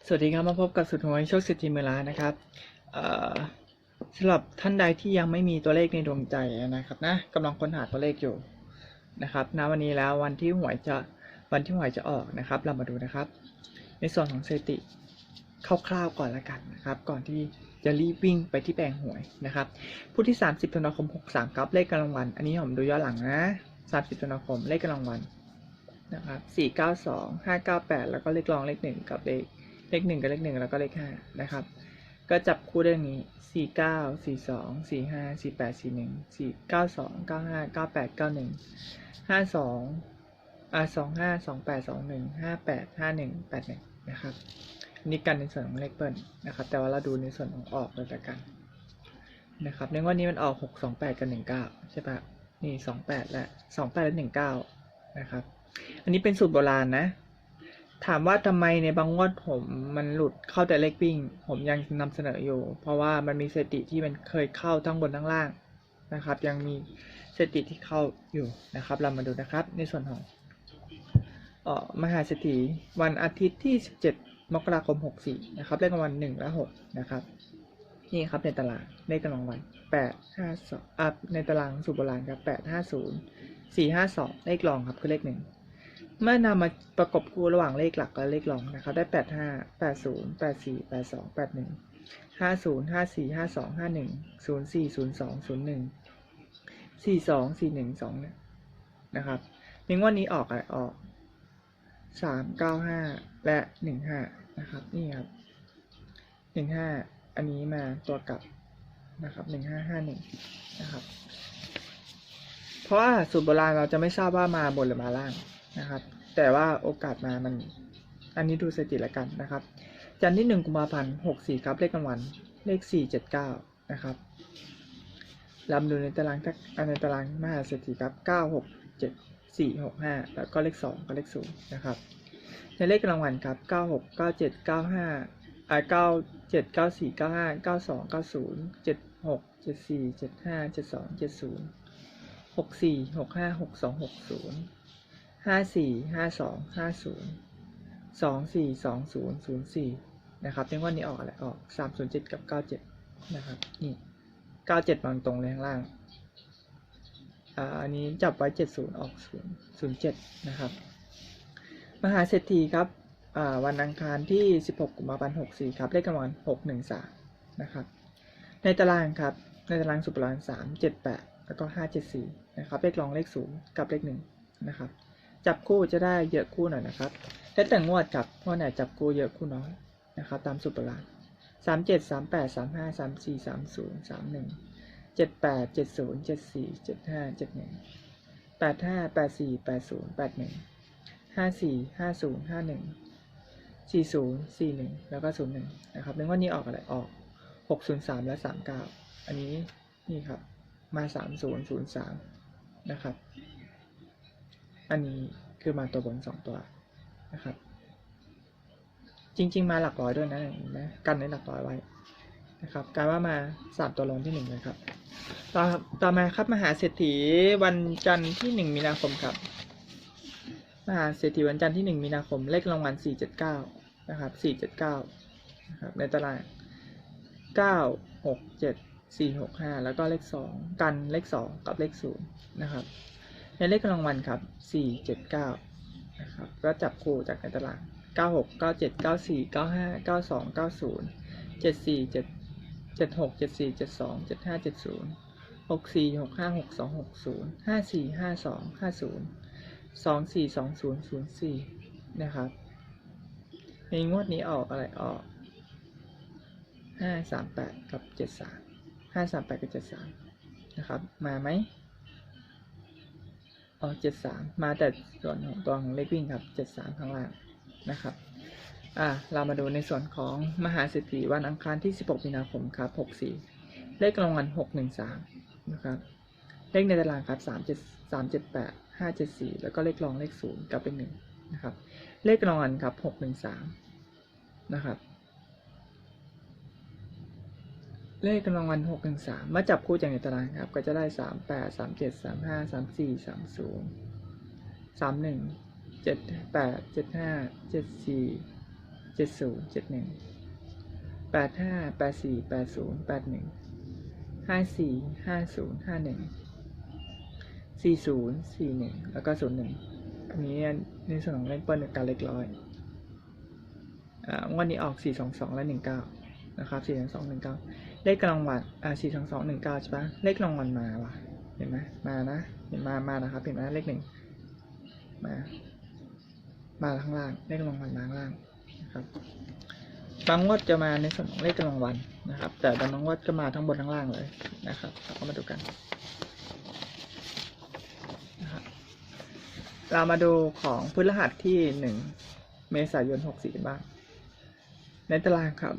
ส วัสดีครับมาพบกับสุดหวยโชคสิทธิเมอลานะครับสำหรับท่านใดที่ยังไม่มีตัวเลขในดวงใจนะครับนะกำลังค้นหาตัวเลขอยู่นะครับณวันนี้แล้ววันที่หวยจะวันที่หวยจะออกนะครับ เรามาดูนะครับ ในส่วนของสถิติคร่าวๆก่อนละกันนะครับ ก่อนที่จะรีบวิ่งไปที่แปลงหวยนะครับผู้ที่ 30ธันวาคม 63ครับเลขกำลังวัน อันนี้ผมดูย้อนหลังนะ 30ธันวาคมเลขกำลังวันนะครับ492 598 แล้วก็เลขรองเลขหนึ่งกับเลข เลขหนึ่งกับเลขหนึ่งแล้วก็เลขห้านะครับ ก็จับคู่ได้อย่างนี้สี่เก้าสี่สองสี่ห้าสี่แปดสี่หนึ่งสี่เก้าสองเก้าห้าเก้าแปดเก้าหนึ่งห้าสองอ่าสองห้าสองแปดสองหนึ่งห้าแปดห้าหนึ่งแปดหนึ่งนะครับอันนี่กันในส่วนของเลขเบิ้ลนะครับ แต่ว่าเราดูในส่วนของออกเลยละกันนะครับในวันนี้มันออกหกสองแปดกับหนึ่งเก้าใช่ปะนี่สองแปดและสองแปดและหนึ่งเก้านะครับ อันนี้เป็นสูตรโบราณนะ ถามว่าทำไมในบางงวดผมมันหลุดเข้าแต่เลขวิ่ง ผมยังนำเสนออยู่ เพราะว่ามันมีสติที่มันเคยเข้าทั้งบนทั้งล่างนะครับ ยังมีสติที่เข้าอยู่นะครับ เรามาดูนะครับ ในส่วนของออมหาเศรษฐีวันอาทิตย์ที่ 17 มกราคม 64 นะครับ เลขรางวัล1และ6นะครับ นี่ครับในตารางเลขกำลังวัน8 5 2อะในตารางสูตรโบราณครับ8 5 0 4 5 2 เลขรองครับคือเลขหนึ่ง เมื่อนำมาประกบคู่ระหว่างเลขหลักและเลขรองนะครับได้แปดห้าแปดศูนย์แปดสี่แปดสองแปดหนึ่งห้าศูนย์ห้าสี่ห้าสองห้าหนึ่งศูนย์สี่ศูนย์สองศูนย์หนึ่งสี่สองสี่หนึ่งสองเนี่ยนะครับในงวดนี้ออกอะไรออกสามเก้าห้าและหนึ่งห้านะครับ นี่ครับหนึ่งห้าอันนี้มาตัวกลับนะครับหนึ่งห้าห้าหนึ่งนะครับ เพราะว่าสูตรโบราณเราจะไม่ทราบว่ามาบนหรือมาล่าง นะครับ แต่ว่าโอกาสมามันอันนี้ดูสถิติละกันนะครับ จันทร์ที่ 1 กุมภาพันธ์64 ครับ เลขกันวัน เลข 479 นะครับลำดูในตารางทักในตารางมหาเศรษฐีครับ 9 6 7 4 6 5 แล้วก็เลข 2 กับเลข 0 นะครับ ในเลขรางวันครับ 96 97 95อ่า97 94 95 92 90 76 74 75 72 70 64 65 62 60 ห้าสี่ห้าสองห้าสี่ห้าสองห้าศูนย์สองสี่สองศูนย์ศูนย์สี่นะครับในวันนี้ออกอะไรออกสามศูนย์เจ็ดกับเก้าเจ็ดนะครับนี่เก้าเจ็ดมันตรงเลยข้างล่างอ่าอันนี้จับไว้เจ็ดศูนย์ออกศูนย์ศูนย์เจ็ดนะครับ มหาเศรษฐีครับอ่าวันอังคารที่สิบหกกุมภาพันธ์หกสี่ครับเลขกำลังหกหนึ่งสามนะครับ ในตารางครับในตารางสุปรานสามเจ็ดแปดแล้วก็ห้าเจ็ดสี่นะครับเลขรองเลขศูนย์กับเลขหนึ่งนะครับ จับคู่จะได้เยอะคู่หน่อยนะครับแล้วแต่งวดกับงวดไหนจับคู่เยอะคู่น้อยนะครับ ตามสูตรโบราณสามเจ็ดสามแปดสามห้าสามสี่สามศูนย์สามหนึ่งเจ็ดแปดเจ็ดศูนย์เจ็ดสี่เจ็ดห้าเจ็ดหนึ่งแปดห้าแปดสี่แปดศูนย์แปดหนึ่งห้าสี่ห้าศูนย์ห้าหนึ่งสี่ศูนย์สี่หนึ่งแล้วก็ศูนย์หนึ่งนะครับในงวดนี้ออกอะไรออกหกศูนย์สามและสามเก้าอันนี้นี่ครับมาสามศูนย์ศูนย์สามนะครับ อันนี้คือมาตัวบนสองตัวนะครับ จริง ๆ มาหลักร้อยด้วยนะเห็นไหมกันในหลักร้อยไว้นะครับกายว่ามาสามตัวลงที่หนึ่งเลยครับต่อต่อมาครับมหาเศรษฐีวันจันทร์ที่หนึ่งมีนาคมครับ มหาเศรษฐีวันจันทร์ที่หนึ่งมีนาคมเลขรางวัลสี่เจ็ดเก้านะครับสี่เจ็ดเก้านะครับในตารางเก้าหกเจ็ดสี่หกห้าแล้วก็เลขสองกันเลขสองกับเลขศูนย์นะครับ ในเลขรางวัลครับสี่เจ็ดเก้านะครับ ก็จับคู่จากในตารางเก้าหกเก้าเจ็ดเก้าสี่เก้าห้าเก้าสองเก้าศูนย์เจ็ดสี่เจ็ดเจ็ดหกเจ็ดสี่เจ็ดสองเจ็ดห้าเจ็ดศูนย์หกสี่หกห้าหกสองหกศูนย์ห้าสี่ห้าสองห้าศูนย์สองสี่สองศูนย์ศูนย์สี่นะครับ ในงวดนี้ออกอะไรออกห้าสามแปดกับเจ็ดสามห้าสามแปดกับเจ็ดสามนะครับ มาไหม ออกเจ็ดสามมาแต่ส่วนของตัวของเลขวิ่งครับเจ็ดสามข้างล่างนะครับอ่าเรามาดูในส่วนของมหาเศรษฐีวันอังคารที่ 16 มีนาคมครับ 64 เลขรางวัล 613 นะครับ เลขในตารางครับ 3 7 3 7 8 5 7 4 แล้วก็เลขรองเลข 0 กับเป็น 1 นะครับ เลขรางวัลครับ 613 นะครับ เลขรางวัล613มมาจับคู่จากในตารางครับ ก็จะได้ 38 37 35 34 30 31 78 75 74เจ็ดแปดเจ็ดห้าเจ็ดสี่เจ็ดศูนย์เจ็ดหนึ่งแปดห้าแปดสี่แปดศูนย์แปดหนึ่งห้าสี่ห้าศูนย์ห้าหนึ่งสี่ศูนย์สี่หนึ่งแล้วก็ศูนย์หนึ่งอันนี้ในส่วนของเล่นเปิ้ลการเล็กร้อยอ่างวันนี้ออกสี่สองสองและหนึ่งเก้านะครับสี่สองสองหนึ่งเก้า เลขกลางวันอ่าสี่สองสองหนึ่งเก้าใช่ปะเลขรางวัลมาว่ะ เห็นไหมมานะ เห็นมา มานะครับ เห็นไหมเลขหนึ่งมา มาข้างล่าง เลขรางวัลมาข้างล่างนะครับบางงวดจะมาในส่วนของเลขกำลังวันนะครับ แต่บางงวดก็มาทั้งบนทั้งล่างเลยนะครับเราก็มาดูกันนะครับเรามาดูของพฤหัสที่หนึ่งเมษายนหกสี่บ้าง ในตารางครับ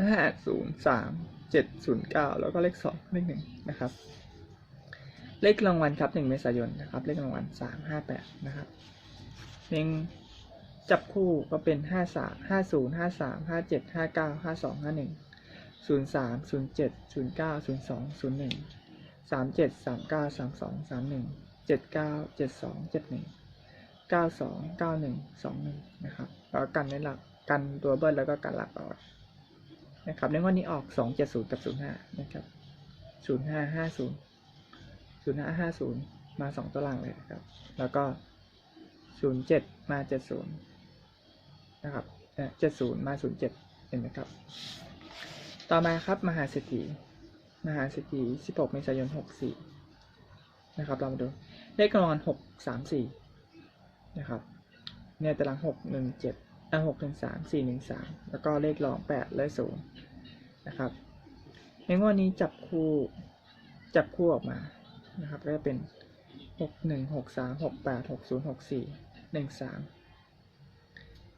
ห้าศูนย์สาม เจ็ดศูนย์เก้าแล้วก็เลขสองเลขหนึ่งนะครับ เลขรางวัลครับหนึ่งเมษายนนะครับ เลขรางวัลสามห้าแปดนะครับเพลงจับคู่ก็เป็นห้าสามห้าศูนย์ห้าสามห้าเจ็ดห้าเก้าห้าสองห้าหนึ่งศูนย์สามศูนย์เจ็ดศูนย์เก้าศูนย์สองศูนย์หนึ่งสามเจ็ดสามเก้าสามสองสามหนึ่งเจ็ดเก้าเจ็ดสองเจ็ดหนึ่งเก้าสองเก้าหนึ่งสองหนึ่งนะครับ แล้วกันในหลักกันตัวเบิ้ลแล้วก็กันหลักออก นะครับ ในวันนี้ออกสองเจ็ดศูนย์กับศูนย์ห้านะครับศูนย์ห้าห้าศูนย์ศูนย์ห้าห้าศูนย์มาสองตัวหล่างเลยนะครับ แล้วก็ศูนย์เจ็ดมาเจ็ดศูนย์นะครับเจ็ดศูนย์มาศูนย์เจ็ดเห็นไหมครับ ต่อมาครับมหาเศรษฐีมหาเศรษฐีสิบหกเมษายนหกสี่นะครับ เรามาดูเลขกำลังหกสามสี่นะครับ เนี่ยตารางหก หนึ่งเจ็ดอ่าหกหนึ่งสามสี่หนึ่งสามแล้วก็เลขรองแปดและศูนย์นะครับ ในงวดนี้จับคู่จับคู่ออกมานะครับก็จะเป็นหกหนึ่งหกสามหกแปดหกศูนย์หกสี่หนึ่งสาม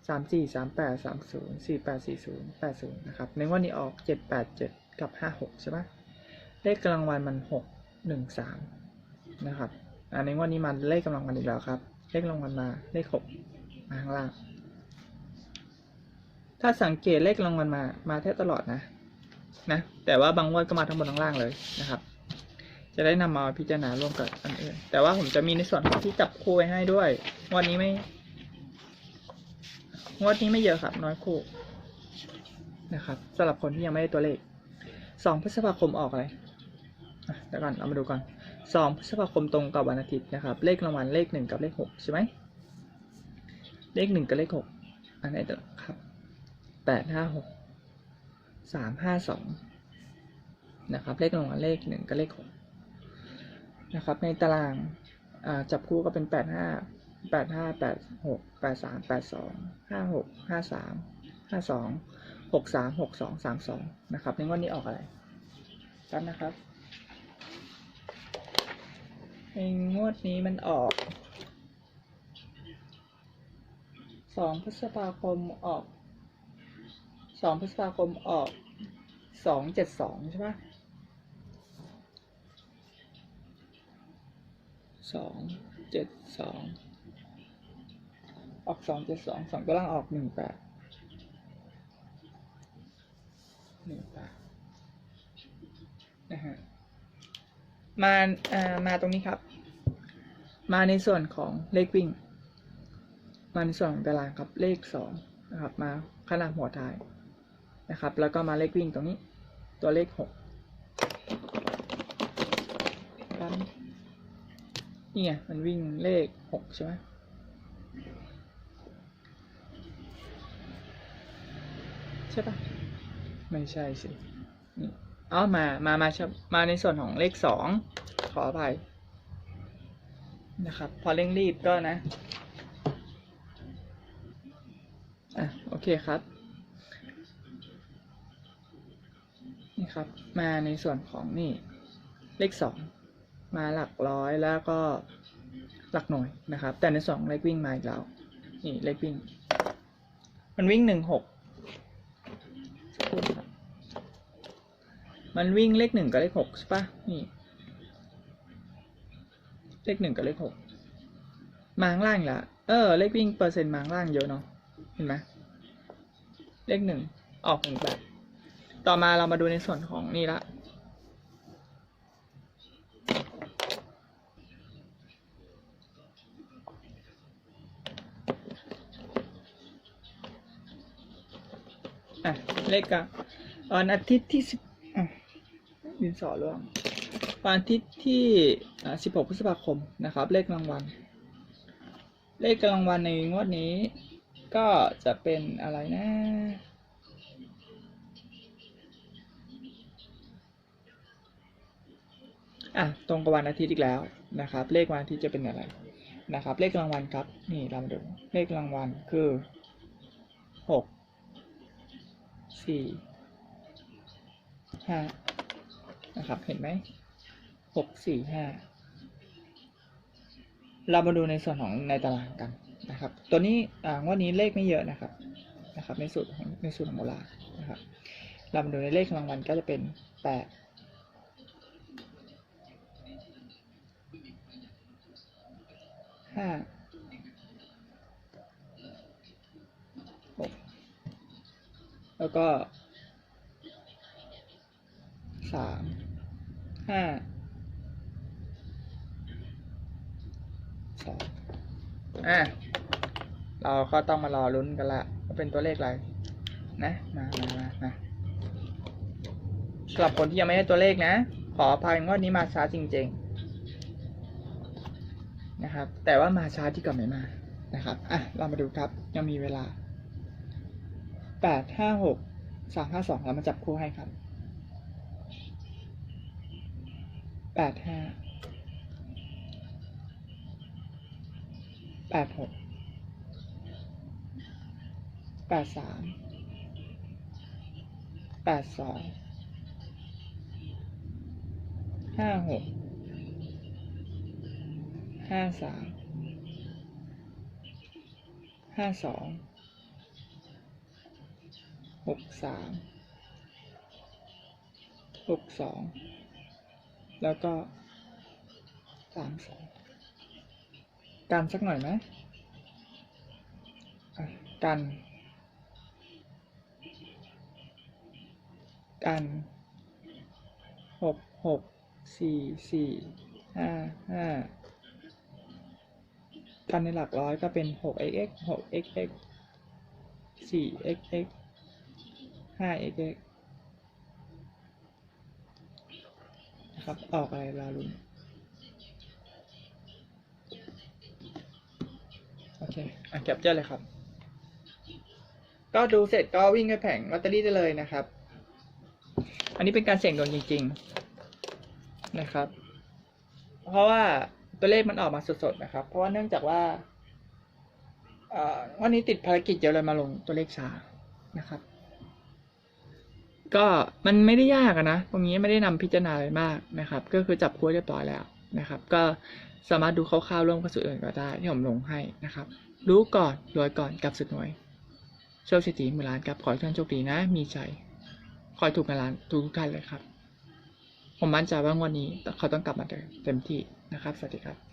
สามสี่สามแปดสามศูนย์สี่แปดสี่ศูนย์แปดศูนย์นะครับในงวันนี้ออกเจ็ดแปดเจ็ดกับห้าหกใช่ไหมเลขกำลังวันมันหกหนึ่งสามนะครับในงวันนี้มันเลขกำลังวันอีกแล้วครับ เลขกำลังวันมาเลขหกมาข้างล่าง ถ้าสังเกตเลขกำลังวันมา มาแทบตลอดนะนะ แต่ว่าบางงวดก็มาทั้งบนทั้งล่างเลยนะครับ จะได้นำมาพิจารณาร่วมกับอันอื่น แต่ว่าผมจะมีในส่วนที่จับคู่ไว้ให้ด้วย งวันนี้ไม่ งวดนี้ไม่เยอะครับ น้อยคู่นะครับสำหรับคนที่ยังไม่ได้ตัวเลขสองพฤษภาคมออกอะไรเดี๋ยวก่อนเรามาดูก่อนสองพฤษภาคมตรงกับวันอาทิตย์นะครับ เลขรางวัลเลขหนึ่งกับเลขหกใช่ไหม เลขหนึ่งกับเลขหกอันไหนตัวครับ แปดห้าหกสามห้าสองนะครับ เลขรางวัลเลขหนึ่งกับเลขหกนะครับ ในตารางาจับคู่ก็เป็นแปดห้าแปดห้าแปดหกแปดสามแปดสองห้าหกห้าสามห้าสองหกสามหกสองสามสองนะครับ ในงวันนี้ออกอะไรกันนะครับ ในงวดนี้มันออกสองพฤษภาคมออก สองพฤษภาคมออกสองเจ็ดสองใช่ปะสองเจ็ดสองออกสองเจ็ดสองสองตัวล่างออกหนึ่งแปดหนึ่งแปดนะฮะมาเอ่อมาตรงนี้ครับ มาในส่วนของเลขวิ่ง มาในส่วนของตารางครับเลขสองนะครับมาขนาดหัวท้าย นะครับ แล้วก็มาเลขวิ่งตรงนี้ ตัวเลขหกครับนี่ไงมันวิ่งเลขหกใช่ไหมใช่ปะไม่ใช่สินี่เอามา มา มามาในส่วนของเลขสองขออภัยนะครับ พอเร่งรีบก็นะ อะ โอเคครับ ครับ มาในส่วนของนี่ เลขสองมาหลักร้อยแล้วก็หลักหน่วยนะครับ แต่ในสองเลขวิ่งมาอีกแล้วนี่เลขวิ่ง มันวิ่งหนึ่งหกมันวิ่งเลขหนึ่งกับเลขหกใช่ปะนี่ เลขหนึ่งกับเลขหกมาข้างล่างละเออ เลขวิ่งเปอร์เซ็นต์มาข้างล่างเยอะเนาะเห็นไหมเลขหนึ่งออกหนึ่งแบบ ต่อมาเรามาดูในส่วนของนี่ละอะเลขกับวันอาทิตย์ที่สิบอะดินสอร่วงวันอาทิตย์ที่สิบหกพฤษภาคมนะครับ เลขรางวัล เลขรางวัลในงวดนี้ ก็จะเป็นอะไรนะ อะตรงกับวันอาทิตย์อีกแล้วนะครับ เลขวันอาทิตย์จะเป็นอะไรนะครับ เลขรางวัลครับ นี่เรามาดูเลขรางวัลคือหกสี่ห้านะครับเห็นไหมหกสี่ห้าเรามาดูในส่วนของในตารางกันนะครับ ตัวนี้งวดนี้เลขไม่เยอะนะครับนะครับ ในสูตรในสูตรของโบราณนะครับ เรามาดูในเลขรางวัลก็จะเป็นแปด ห้าหกแล้วก็สามห้าสองอะเราก็ต้องมารอลุ้นกันละว่าเป็นตัวเลขอะไรนะมามามามาสำหรับคนที่ยังไม่ได้ตัวเลขนะ ขออภัยงวดนี้มาช้าจริง ๆ นะครับ แต่ว่ามาช้าที่กลับไม่มานะครับอะเรามาดูครับยังมีเวลาแปดห้าหกสามห้าสองเรามาจับคู่ให้ครับแปดห้าแปดหกแปดสามแปดสองห้าหก ห้าสามห้าสองหกสามหกสองแล้วก็สามสองกันสักหน่อยไหมกัน กันหกหกสี่สี่ห้าห้า กันในหลักร้อยก็เป็นหก xx หก xx สี่ xx ห้า xx นะครับ ออกอะไรลาลุนโอเค อะแคปเจอร์เลยครับ ก็ดูเสร็จก็วิ่งไปแผงลอตเตอรี่ได้เลยนะครับ อันนี้เป็นการเสี่ยงดวงจริง ๆ นะครับ เพราะว่า ตัวเลขมันออกมาสดๆนะครับ เพราะว่าเนื่องจากว่าวันนี้ติดภารกิจเยอะเลยมาลงตัวเลขช้านะครับ ก็มันไม่ได้ยากนะ ตรงนี้ไม่ได้นำพิจารณาอะไรมากนะครับ ก็คือจับคู่เรียบร้อยแล้วนะครับ ก็สามารถดูคร่าวๆร่วมกับสูตรอื่นก็ได้ที่ผมลงให้นะครับ รู้ก่อนรวยก่อนกับสุดหน่วยโชคชัยตีมือล้านครับขอให้ท่านโชคดีนะ มีใจคอยถูกกันล้านทุกทุกท่านเลยครับ ผมมั่นใจว่างวันนี้เขาต้องกลับมาเต็มที่ นะครับ สวัสดีครับ